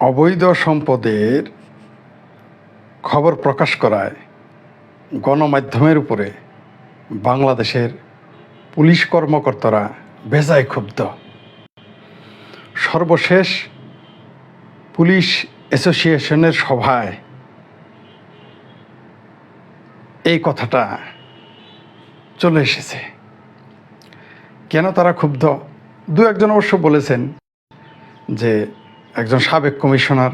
অবৈধ সম্পদের খবর প্রকাশ করায় গণমাধ্যমের উপরে বাংলাদেশের পুলিশ কর্মকর্তারা বেজায় ক্ষুব্ধ। সর্বশেষ পুলিশ অ্যাসোসিয়েশনের সভায় এই কথাটা চলে এসেছে। কেন তারা ক্ষুব্ধ? দু একজন অবশ্য বলেছেন যে একজন সাবেক কমিশনার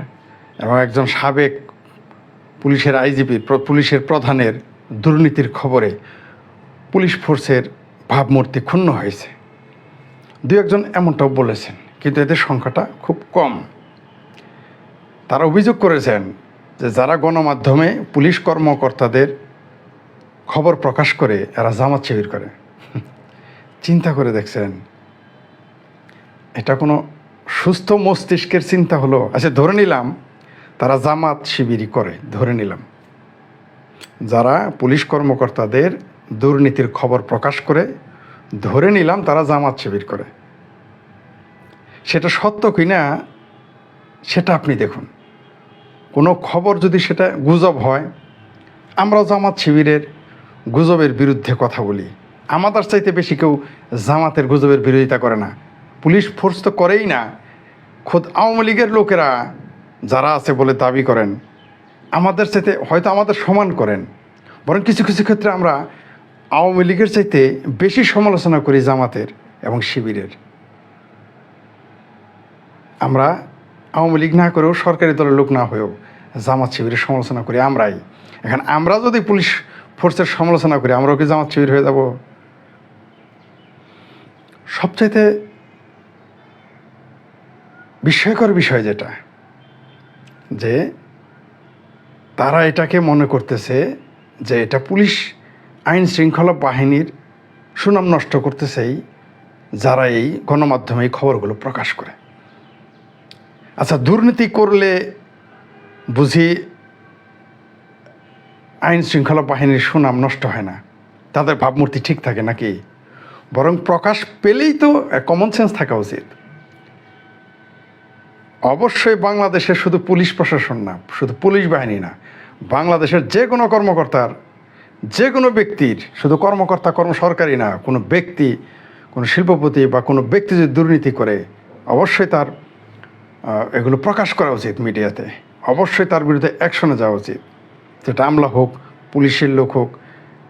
এবং একজন সাবেক পুলিশের আইজিপি পুলিশের প্রধানের দুর্নীতির খবরে পুলিশ ফোর্সের ভাবমূর্তি ক্ষুণ্ণ হয়েছে। দু একজন এমনটাও বলেছেন, কিন্তু এদের সংখ্যাটা খুব কম। তারা অভিযোগ করেছেন যে যারা গণমাধ্যমে পুলিশ কর্মকর্তাদের খবর প্রকাশ করে, এরা জামাত শিবির করে। চিন্তা করে দেখছেন, এটা কোনো সুস্থ মস্তিষ্কের চিন্তা হলো আচ্ছা ধরে নিলাম তারা জামাত শিবিরই করে, ধরে নিলাম। যারা পুলিশ কর্মকর্তাদের দুর্নীতির খবর প্রকাশ করে, ধরে নিলাম তারা জামাত শিবির করে। সেটা সত্য কি না সেটা আপনি দেখুন। কোনো খবর যদি সেটা গুজব হয় আমরা জামাত শিবিরের গুজবের বিরুদ্ধে কথা বলি। আমাদের চাইতে বেশি কেউ জামাতের গুজবের বিরোধিতা করে না। পুলিশ ফোর্স তো করেই না। খোদ আওয়ামী লীগের লোকেরা যারা আছে বলে দাবি করেন, আমাদের চাইতে হয়তো আমাদের সমান করেন। বরং কিছু কিছু ক্ষেত্রে আমরা আওয়ামী লীগের চাইতে বেশি সমালোচনা করি জামাতের এবং শিবিরের। আমরা আওয়ামী লীগ না করেও সরকারি দলের লোক না হয়েও জামাত শিবিরের সমালোচনা করি আমরাই। এখন আমরা যদি পুলিশ ফোর্সের সমালোচনা করি, আমরাও কি জামাত শিবির হয়ে যাব? সবচাইতে বিস্ময়কর বিষয় যেটা, যে তারা এটাকে মনে করতেছে যে এটা পুলিশ আইন শৃঙ্খলা বাহিনীর সুনাম নষ্ট করতেছেই যারা এই গণমাধ্যমে এই খবরগুলো প্রকাশ করে। আচ্ছা দুর্নীতি করলে বুঝি আইন শৃঙ্খলা বাহিনীর সুনাম নষ্ট হয় না? তাদের ভাবমূর্তি ঠিক থাকে নাকি? বরং প্রকাশ পেলেই তো কমন সেন্স থাকা উচিত। অবশ্যই বাংলাদেশের শুধু পুলিশ প্রশাসন না, শুধু পুলিশ বাহিনী না, বাংলাদেশের যে কোনো কর্মকর্তার, যে কোনো ব্যক্তির, শুধু কর্মকর্তা, কর্ম সরকারি না, কোনো ব্যক্তি, কোনো শিল্পপতি বা কোনো ব্যক্তি যদি দুর্নীতি করে, অবশ্যই তার এগুলো প্রকাশ করা উচিত মিডিয়াতে। অবশ্যই তার বিরুদ্ধে অ্যাকশনে যাওয়া উচিত। সেটা আমলা হোক, পুলিশের লোক হোক,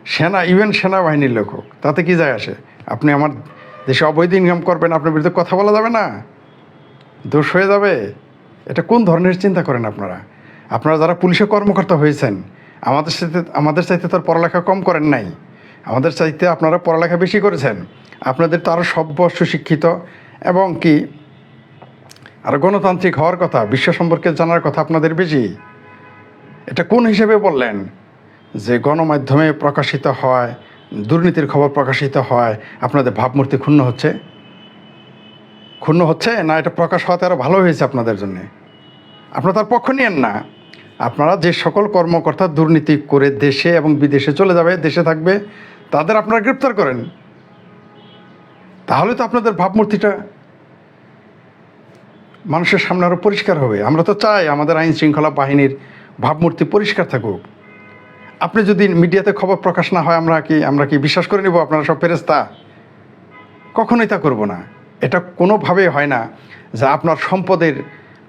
সেনা, ইভেন সেনাবাহিনীর লোক হোক, তাতে কী যায় আসে? আপনি আমার দেশে অবৈধ ইনকাম করবেন, আপনার বিরুদ্ধে কথা বলা যাবে না? দোষ হয়ে যাবে? এটা কোন ধরনের চিন্তা করেন আপনারা? আপনারা যারা পুলিশে কর্মকর্তা হয়েছেন, আমাদের সাথে, আমাদের চাইতে তো আর পড়ালেখা কম করেন নাই। আমাদের চাইতে আপনারা পড়ালেখা বেশি করেছেন। আপনাদের তো আরও সভ্য সুশিক্ষিত এবং কি? আর গণতান্ত্রিক হওয়ার কথা, বিশ্ব সম্পর্কে জানার কথা আপনাদের বেশি। এটা কোন হিসেবে বললেন? যে গণমাধ্যমে প্রকাশিত হয়, দুর্নীতির খবর প্রকাশিত হয়, আপনাদের ভাবমূর্তি ক্ষুণ্ণ হচ্ছে? ক্ষুণ্ণ হচ্ছে, না, এটা প্রকাশ হওয়াতে আরও ভালো হয়েছে আপনাদের জন্য। আপনারা তার পক্ষ নিয়েন না। আপনারা যে সকল কর্মকর্তা দুর্নীতি করে দেশে এবং বিদেশে চলে যাবে, দেশে থাকবে, তাদের আপনারা গ্রেপ্তার করেন। তাহলে তো আপনাদের ভাবমূর্তিটা মানুষের সামনে আরও পরিষ্কার হবে। আমরা তো চাই আমাদের আইন শৃঙ্খলা বাহিনীর ভাবমূর্তি পরিষ্কার থাকুক। আপনি যদি মিডিয়াতে খবর প্রকাশ না হয়, আমরা কি আমরা কি বিশ্বাস করে নিব আপনারা সব ফেরেস্তা কখনোই তা করব না। এটা কোনোভাবেই হয় না যে আপনার সম্পদের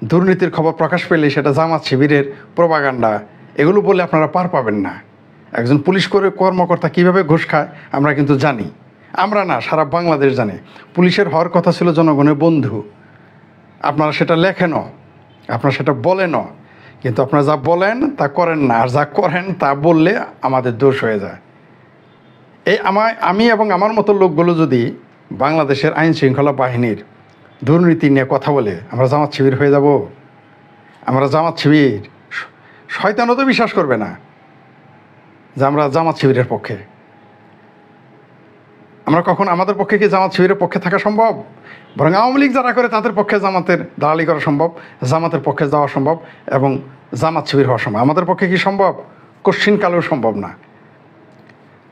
দুর্নীতির খবর প্রকাশ পেলে সেটা জামাত শিবিরের প্রবাগান্ডা। এগুলো বলে আপনারা পার পাবেন না। একজন পুলিশ করে কর্মকর্তা কীভাবে ঘুষ খায়, আমরা কিন্তু জানি। আমরা না, সারা বাংলাদেশ জানে। পুলিশের হওয়ার কথা ছিল জনগণের বন্ধু। আপনারা সেটা লেখেনও, আপনারা সেটা বলেনও। কিন্তু আপনারা যা বলেন, তা করেন না। আর যা করেন, তা বললে আমাদের দোষ হয়ে যায়। এই আমায়, আমি এবং আমার মতো লোকগুলো যদি বাংলাদেশের আইন শৃঙ্খলা বাহিনীর দুর্নীতি নিয়ে কথা বলে আমরা জামাত শিবির হয়ে যাব। আমরা জামাত শিবির শয়তানও তো বিশ্বাস করবে না যে আমরা জামাত শিবিরের পক্ষে। আমরা কখন আমাদের পক্ষে কি জামাত শিবিরের পক্ষে থাকা সম্ভব? বরং আওয়ামী লীগ যারা করে তাদের পক্ষে জামাতের দালালি করা সম্ভব, জামাতের পক্ষে যাওয়া সম্ভব এবং জামাত শিবির হওয়া সম্ভব। আমাদের পক্ষে কি সম্ভব? কশ্চিন কালেও সম্ভব না।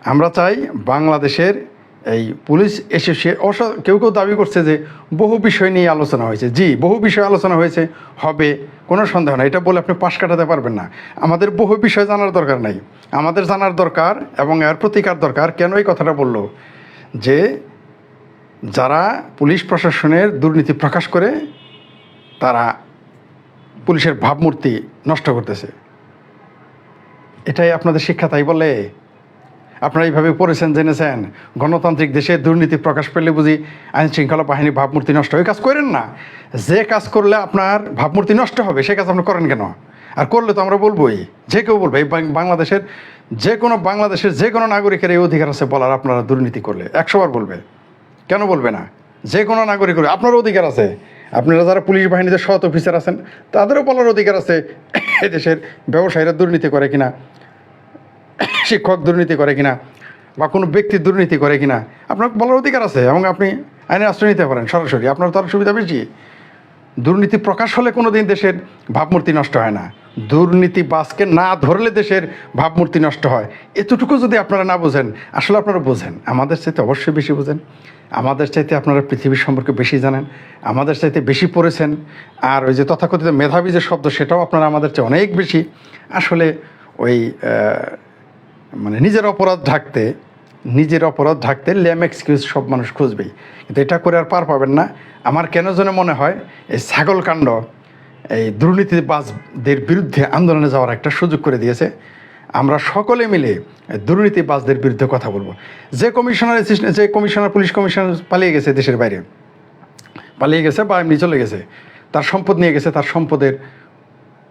আমরা চাই বাংলাদেশের এই পুলিশ এসে সে কেউ কেউ দাবি করছে যে বহু বিষয় নিয়ে আলোচনা হয়েছে। জি, বহু বিষয় আলোচনা হয়েছে, হবে, কোনো সন্দেহ নাই। এটা বলে আপনি পাশ কাটাতে পারবেন না। আমাদের বহু বিষয় জানার দরকার নাই। আমাদের জানার দরকার এবং এর প্রতিকার দরকার। কেন এই কথাটা বলল? যে যারা পুলিশ প্রশাসনের দুর্নীতি প্রকাশ করে, তারা পুলিশের ভাবমূর্তি নষ্ট করতেছে। এটাই আপনাদের শিক্ষা, তাই বলে? আপনারা এইভাবে পড়েছেন, জেনেছেন, গণতান্ত্রিক দেশে দুর্নীতি প্রকাশ পেলে বুঝি আইন শৃঙ্খলা বাহিনী ভাবমূর্তি নষ্ট হয়। কাজ করেন না। যে কাজ করলে আপনার ভাবমূর্তি নষ্ট হবে, সে কাজ আপনি করেন কেন? আর করলে তো আমরা বলবোই। যে কেউ বলবে, এই বাংলাদেশের যে কোনো বাংলাদেশের যে কোনো নাগরিকের এই অধিকার আছে বলার আপনারা দুর্নীতি করলে। একশোবার বলবে। কেন বলবে না? যে কোনো নাগরিক আপনারও অধিকার আছে। আপনারা যারা পুলিশ বাহিনীতে সৎ অফিসার আছেন, তাদেরও বলার অধিকার আছে। এদেশের ব্যবসায়ীরা দুর্নীতি করে কিনা? শিক্ষক দুর্নীতি করে কিনা বা কোনো ব্যক্তি দুর্নীতি করে কিনা, আপনার বলার অধিকার আছে এবং আপনি আইনের আশ্রয় নিতে পারেন সরাসরি, আপনার তার সুবিধা বেশি। দুর্নীতি প্রকাশ হলে কোনো দিন দেশের ভাবমূর্তি নষ্ট হয় না। দুর্নীতি বাসকে না ধরলে দেশের ভাবমূর্তি নষ্ট হয়। এতটুকু যদি আপনারা না বোঝেন, আসলে আপনারা বোঝেন, আমাদের চাইতে অবশ্যই বেশি বোঝেন, আমাদের চাইতে আপনারা পৃথিবীর সম্পর্কে বেশি জানেন, আমাদের চাইতে বেশি পড়েছেন, আর ওই যে তথাকথিত মেধাবী যে শব্দ, সেটাও আপনারা আমাদের চেয়ে অনেক বেশি। আসলে ওই মানে নিজের অপরাধ ঢাকতে, নিজের অপরাধ ঢাকতে ল্যাম এক্সকিউজ সব মানুষ খুঁজবেই। কিন্তু এটা করে আর পার পাবেন না। আমার কেন যেন মনে হয়, এই ছাগল কাণ্ড, এই দুর্নীতিবাজদের বিরুদ্ধে আন্দোলনে যাওয়ার একটা সুযোগ করে দিয়েছে। আমরা সকলে মিলে দুর্নীতিবাজদের বিরুদ্ধে কথা বলব। যে কমিশনার যে কমিশনার, পুলিশ কমিশনার পালিয়ে গেছে দেশের বাইরে, পালিয়ে গেছে বা এমনি চলে গেছে, তার সম্পদ নিয়ে গেছে, তার সম্পদের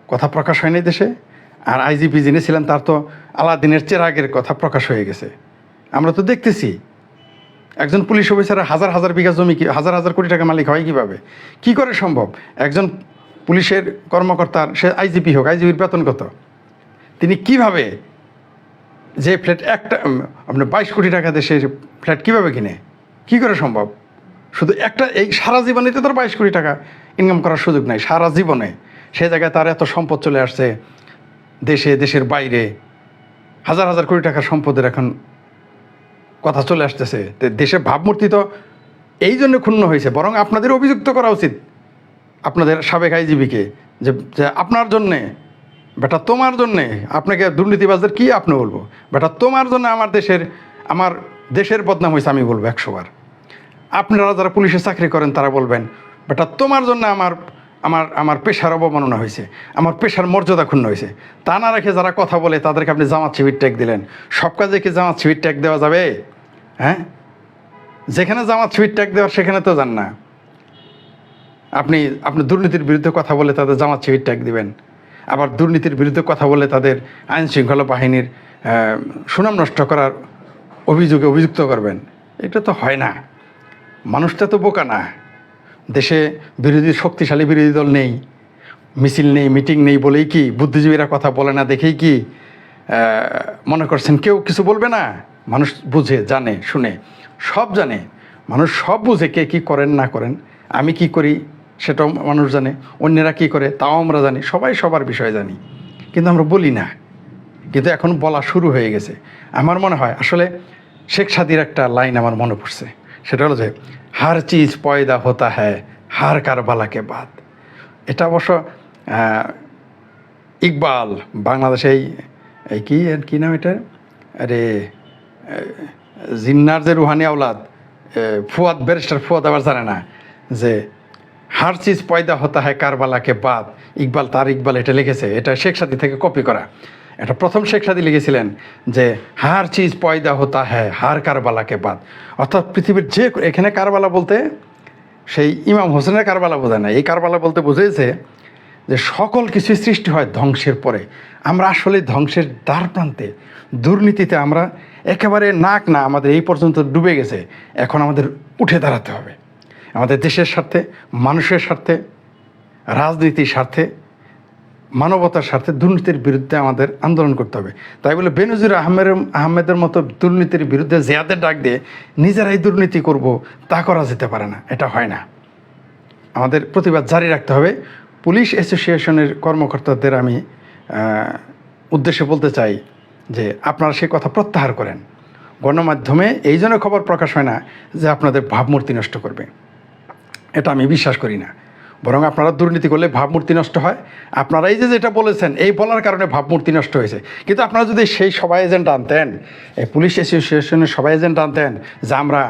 কথা প্রকাশ হয়নি দেশে। আর আইজিপি যিনি ছিলেন তার তো আলাদিনের চেরাগের কথা প্রকাশ হয়ে গেছে। আমরা তো দেখতেছি একজন পুলিশ অফিসারের হাজার হাজার বিঘা জমি কি হাজার হাজার কোটি টাকা মালিক হয় কীভাবে? কি করে সম্ভব? একজন পুলিশের কর্মকর্তার সে আইজিপি হোক আইজিপির বেতন কত? তিনি কীভাবে যে ফ্ল্যাট একটা উম, আপনার বাইশ কোটি টাকা সে ফ্ল্যাট কীভাবে কিনে? কি করে সম্ভব? শুধু একটা এই সারা জীবনে তো তার বাইশ কোটি টাকা ইনকাম করার সুযোগ নাই সারা জীবনে। সে জায়গায় তার এত সম্পদ চলে আসছে দেশে, দেশের বাইরে হাজার হাজার কোটি টাকার সম্পদের এখন কথা চলে আসতেছে। দেশের ভাবমূর্তি তো এই জন্য ক্ষুণ্ণ হয়েছে, বরং আপনাদের অভিযুক্ত করা উচিত। আপনাদের সাবেক আইজিবিকে যে আপনার জন্যে, বেটা তোমার জন্যে, আপনাকে দুর্নীতিবাজদের কি আপনি বলব? বেটা তোমার জন্য আমার দেশের আমার দেশের বদনাম হয়েছে আমি বলব একশোবার আপনারা যারা পুলিশে চাকরি করেন তারা বলবেন, বেটা তোমার জন্য আমার আমার আমার পেশার অবমাননা হয়েছে, আমার পেশার মর্যাদা ক্ষুণ্ণ হয়েছে। তা না রেখে যারা কথা বলে তাদেরকে আপনি জামাত শিবির ট্যাগ দিলেন। সব কাজে কি জামাত শিবির ট্যাগ দেওয়া যাবে? হ্যাঁ? যেখানে জামাত শিবির ট্যাগ দেওয়ার সেখানে তো যান না। আপনি আপনি দুর্নীতির বিরুদ্ধে কথা বলে তাদের জামাত শিবির ট্যাগ দিবেন। আবার দুর্নীতির বিরুদ্ধে কথা বলে তাদের আইন শৃঙ্খলা বাহিনীর সুনাম নষ্ট করার অভিযোগে অভিযুক্ত করবেন। এটা তো হয় না। মানুষটা তো বোকা না। দেশে বিরোধী, শক্তিশালী বিরোধী দল নেই, মিছিল নেই, মিটিং নেই বলেই কি বুদ্ধিজীবীরা কথা বলে না দেখেই কি মনে করছেন কেউ কিছু বলবে না? মানুষ বুঝে, জানে, শুনে, সব জানে। মানুষ সব বুঝে কে কী করেন, না করেন। আমি কি করি সেটাও মানুষ জানে, অন্যেরা কি করে তাও আমরা জানি, সবাই সবার বিষয়ে জানি। কিন্তু আমরা বলি না। কিন্তু এখন বলা শুরু হয়ে গেছে। আমার মনে হয় আসলে শেখ সাদির একটা লাইন আমার মনে পড়ছে। সেটা হলো যে, হার চিজ পয়দা হতা হ্যায়, হার কারবালাকে বাদ। এটা অবশ্য ইকবাল, বাংলাদেশে এই কি কি নাম এটা? আরে জিন্নার যে রুহানি আওলাদ ফুয়াদ, ব্যারিস্টার ফুয়াদ আবার জানে না যে, হার চিজ পয়দা হতা হয় কারবালাকে বাদ। ইকবাল, তার ইকবাল এটা লিখেছে, এটা শেখ সাদি থেকে কপি করা। এটা প্রথম শেখ সাদি লিখেছিলেন যে, হার চিজ পয়দা হতা হ্যায়, হার কারবালাকে বাদ। অর্থাৎ পৃথিবীর যে এখানে কারবালা বলতে সেই ইমাম হোসেনের কারবালা বোঝায় না এই কারবালা বলতে বুঝেছে যে, সকল কিছুই সৃষ্টি হয় ধ্বংসের পরে। আমরা আসলে ধ্বংসের দ্বার প্রান্তে। দুর্নীতিতে আমরা একেবারে নাক না, আমাদের এই পর্যন্ত ডুবে গেছে। এখন আমাদের উঠে দাঁড়াতে হবে। আমাদের দেশের স্বার্থে, মানুষের স্বার্থে, রাজনীতির স্বার্থে মানবতার স্বার্থে দুর্নীতির বিরুদ্ধে আমাদের আন্দোলন করতে হবে। তাই বলে বেনজির আহমেদ আহমেদের মতো দুর্নীতির বিরুদ্ধে জেয়াদের ডাক দিয়ে নিজেরাই দুর্নীতি করব, তা করা যেতে পারে না। এটা হয় না। আমাদের প্রতিবাদ জারি রাখতে হবে। পুলিশ অ্যাসোসিয়েশনের কর্মকর্তাদের আমি উদ্দেশ্যে বলতে চাই যে আপনারা সে কথা প্রত্যাহার করেন। গণমাধ্যমে এই জন্য খবর প্রকাশ হয় না যে আপনাদের ভাবমূর্তি নষ্ট করবে। এটা আমি বিশ্বাস করি না। বরং আপনারা দুর্নীতি করলে ভাবমূর্তি নষ্ট হয়। আপনারা এই যে যেটা বলেছেন, এই বলার কারণে ভাবমূর্তি নষ্ট হয়েছে। কিন্তু আপনারা যদি সেই সবাই এজেন্ট আনতেন, এই পুলিশ অ্যাসোসিয়েশনের সবাই এজেন্ট আনতেন যে আমরা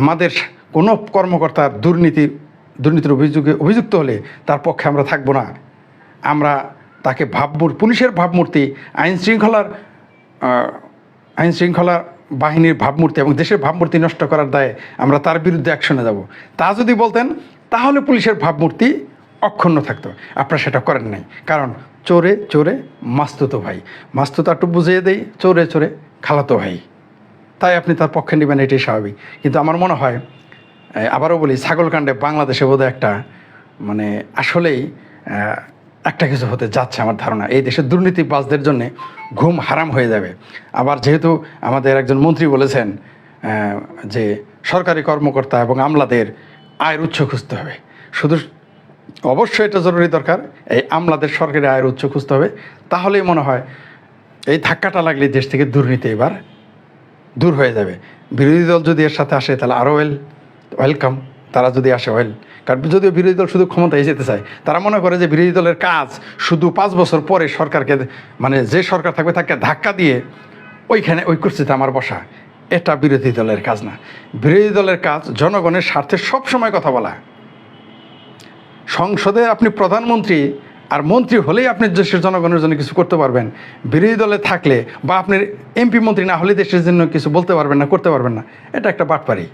আমাদের কোনো কর্মকর্তার দুর্নীতি, দুর্নীতির অভিযোগে অভিযুক্ত হলে তার পক্ষে আমরা থাকব না। আমরা তাকে ভাবমূর্তি, পুলিশের ভাবমূর্তি, আইন শৃঙ্খলার আইন শৃঙ্খলা বাহিনীর ভাবমূর্তি এবং দেশের ভাবমূর্তি নষ্ট করার দায়ে আমরা তার বিরুদ্ধে অ্যাকশনে যাব। তা যদি বলতেন তাহলে পুলিশের ভাবমূর্তি অক্ষুণ্ণ থাকতো। আপনারা সেটা করেন নাই। কারণ চোরে চোরে মাস্তুতো ভাই। মাস্তুতো একটু বুঝিয়ে দেই, চোরে চোরে খালাতো ভাই। তাই আপনি তার পক্ষে নেবেন, এটাই স্বাভাবিক। কিন্তু আমার মনে হয় আবারও বলি, ছাগলকাণ্ডে বাংলাদেশে বোধহয় একটা মানে আসলেই একটা কিছু হতে যাচ্ছে আমার ধারণা। এই দেশের দুর্নীতিবাজদের জন্য ঘুম হারাম হয়ে যাবে। আবার যেহেতু আমাদের একজন মন্ত্রী বলেছেন যে সরকারি কর্মকর্তা এবং আমলাদের আয়ের উৎস খুঁজতে হবে। শুধু অবশ্যই এটা জরুরি দরকার, এই আমলাদের সরকারি আয়ের উৎস খুঁজতে হবে। তাহলেই মনে হয় এই ধাক্কাটা লাগলে দেশ থেকে দুর্নীতি এবার দূর হয়ে যাবে। বিরোধী দল যদি এর সাথে আসে, তাহলে আরও ওয়েল ওয়েলকাম তারা যদি আসে ওয়েল কারণ যদিও বিরোধী দল শুধু ক্ষমতায় যেতে চায়, তারা মনে করে যে বিরোধী দলের কাজ শুধু পাঁচ বছর পরে সরকারকে মানে যে সরকার থাকবে, তাকে ধাক্কা দিয়ে ওইখানে ওই কুর্সিতে আমার বসা। এটা বিরোধী দলের কাজ না। বিরোধী দলের কাজ জনগণের স্বার্থে সবসময় কথা বলা। সংসদে আপনি প্রধানমন্ত্রী আর মন্ত্রী হলেই আপনি দেশের জনগণের জন্য কিছু করতে পারবেন। বিরোধী দলে থাকলে বা আপনি এমপি মন্ত্রী না হলে দেশের জন্য কিছু বলতে পারবেন না, করতে পারবেন না। এটা একটা বাটপারি।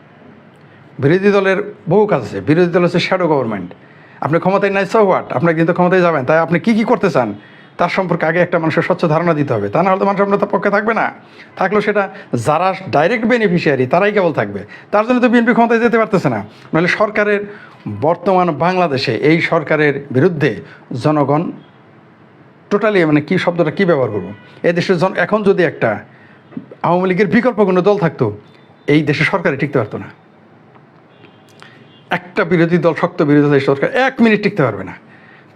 বিরোধী দলের বহু কাজ আছে। বিরোধী দল হচ্ছে শ্যাডো গভর্নমেন্ট আপনি ক্ষমতায় নাই সো হোয়াট আপনার কিন্তু ক্ষমতায় যাবেন। তাই আপনি কী কী করতে চান? তার সম্পর্কে আগে একটা মানুষের স্বচ্ছ ধারণা দিতে হবে। তা না হলে তো মানুষ আপনার পক্ষে থাকবে না। থাকলেও সেটা যারা ডাইরেক্ট বেনিফিশিয়ারি তারাই কেবল থাকবে। তার জন্য তো বিএনপি ক্ষমতায় যেতে পারতেছে না। নাহলে সরকারের বর্তমান বাংলাদেশে এই সরকারের বিরুদ্ধে জনগণ টোটালি মানে কী শব্দটা কি ব্যবহার করব? এই দেশের জন এখন যদি একটা আওয়ামী লীগের বিকল্প কোনো দল থাকতো, এই দেশে সরকারে টিকতে পারতো না। একটা বিরোধী দল, শক্ত বিরোধী দল সরকার এক মিনিট টিকতে পারবে না।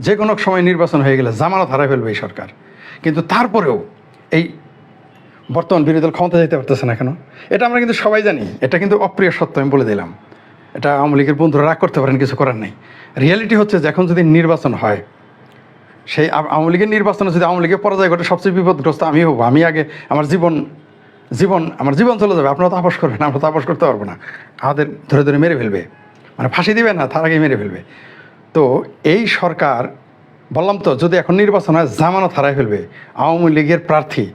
যে কোনো সময় নির্বাচন হয়ে গেলে জামানত হারাই ফেলবে এই সরকার। কিন্তু তারপরেও এই বর্তমান বিরোধী দল ক্ষমতা যেতে পারতেছে না কেন? এটা আমরা কিন্তু সবাই জানি। এটা কিন্তু অপ্রিয় সত্য, আমি বলে দিলাম। এটা আওয়ামী লীগের বন্ধুরা রাগ করতে পারেন, কিছু করার নেই। রিয়ালিটি হচ্ছে যে এখন যদি নির্বাচন হয়, সেই আওয়ামী লীগের নির্বাচনে যদি আওয়ামী লীগের পরাজয় ঘটে, সবচেয়ে বিপদগ্রস্ত আমি হব। আমি আগে আমার জীবন জীবন, আমার জীবন চলে যাবে। আপনারা তো করবেন, আমরা তো করতে পারব না। আমাদের ধরে ধরে মেরে ফেলবে। মানে ফাঁসি দিবে না, তার আগে মেরে ফেলবে। তো এই সরকার, বললাম তো, যদি এখন নির্বাচন হয়, জামানত হারাই ফেলবে। আওয়ামী লীগের প্রার্থী,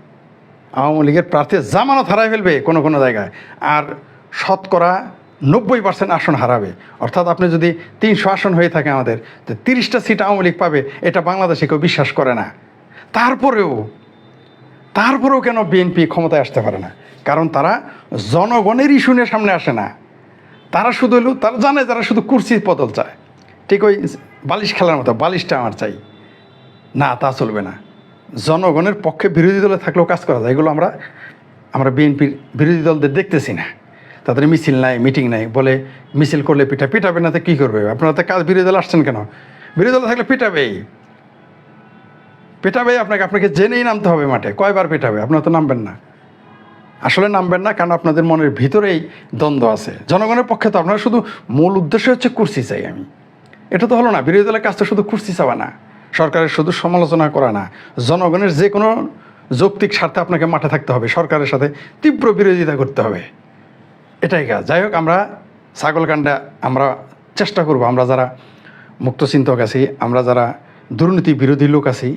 আওয়ামী লীগের প্রার্থী জামানত হারাই ফেলবে কোনো কোনো জায়গায়। আর শতকরা নব্বই পার্সেন্ট আসন হারাবে। অর্থাৎ আপনি যদি তিনশো আসন হয়ে থাকে আমাদের, তো তিরিশটা সিট আওয়ামী লীগ পাবে, এটা বাংলাদেশে কেউ বিশ্বাস করে না। তারপরেও তারপরেও কেন বিএনপি ক্ষমতায় আসতে পারে না? কারণ তারা জনগণের ইস্যু সামনে আসে না। তারা শুধু তারা জানে তারা শুধু কুর্সি বদল চায়। ঠিক ওই বালিশ খেলার মতো, বালিশটা আমার চাই। না, তা চলবে না। জনগণের পক্ষে বিরোধী দলে থাকলেও কাজ করা যায়। এগুলো আমরা আমরা বিএনপির বিরোধী দলদের দেখতেছি না। তাদের মিছিল নাই, মিটিং নাই। বলে মিছিল করলে পিঠা পিঠাবে না, তো কী করবে? আপনারা তো কাজ বিরোধী দল আসছেন কেন? বিরোধী দলে থাকলে পিঠাবেই পেটাবে আপনাকে আপনাকে জেনেই নামতে হবে মাঠে। কয়বার পেটাবে? আপনারা তো নামবেন না। আসলে নামবেন না, কারণ আপনাদের মনের ভিতরেই দ্বন্দ্ব আছে। জনগণের পক্ষে তো আপনার শুধু মূল উদ্দেশ্য হচ্ছে কুর্সি চাই আমি। এটা তো হলো না, বিরোধী দলের কাজ তো শুধু কুর্সি চাওয়া না, সরকারের শুধু সমালোচনা করা না, জনগণের যে কোনো যৌক্তিক স্বার্থে আপনাকে মাঠে থাকতে হবে, সরকারের সাথে তীব্র বিরোধিতা করতে হবে। এটাই কাজ। যাই হোক, আমরা ছাগলকাণ্ডা আমরা চেষ্টা করব, আমরা যারা মুক্তচিন্তক আছি, আমরা যারা দুর্নীতি বিরোধী লোক আছি,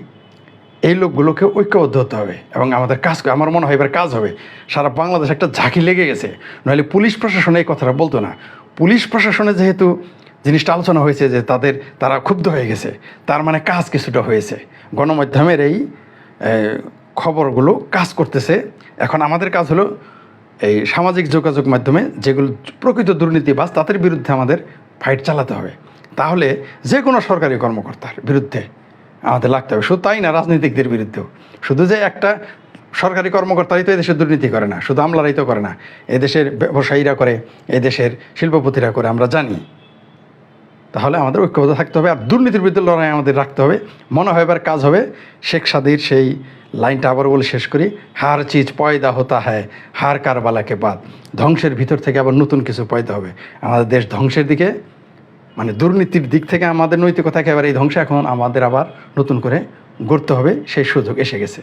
এই লোকগুলোকে ঐক্যবদ্ধ হতে হবে এবং আমাদের কাজ, আমার মনে হয় এবার কাজ হবে। সারা বাংলাদেশ একটা ঝাঁকি লেগে গেছে। নইলে পুলিশ প্রশাসন এই কথাটা বলতো না। পুলিশ প্রশাসনে যেহেতু জিনিসটা আলোচনা হয়েছে যে তাদের, তারা ক্ষুব্ধ হয়ে গেছে। তার মানে কাজ কিছুটা হয়েছে। গণমাধ্যমের এই খবরগুলো কাজ করতেছে। এখন আমাদের কাজ হলো এই সামাজিক যোগাযোগ মাধ্যমে যেগুলো প্রকৃত দুর্নীতি দুর্নীতিবাজ তাদের বিরুদ্ধে আমাদের ফাইট চালাতে হবে। তাহলে যে কোনো সরকারি কর্মকর্তার বিরুদ্ধে আমাদের লাগতে হবে। শুধু তাই না, রাজনীতিকদের বিরুদ্ধেও। শুধু যে একটা সরকারি কর্মকর্তারাই তো এদেশের দুর্নীতি করে না, শুধু আমলারাই তো করে না। এদেশের ব্যবসায়ীরা করে, এদেশের শিল্পপতিরা করে, আমরা জানি। তাহলে আমাদের ঐক্যবদ্ধ থাকতে হবে আর দুর্নীতির বিরুদ্ধে লড়াই আমাদের রাখতে হবে। মনে হয় এবার কাজ হবে শেখ সাদির সেই লাইনটা আবার বলে শেষ করি, হার চিজ পয়দা হতা হয় হার কারবালাকে বাদ। ধ্বংসের ভিতর থেকে আবার নতুন কিছু পয়দা হবে। আমাদের দেশ ধ্বংসের দিকে মানে দুর্নীতির দিক থেকে আমাদের নৈতিকতা একেবারে এই ধ্বংস। এখন আমাদের আবার নতুন করে গড়তে হবে, সেই সুযোগ এসে গেছে।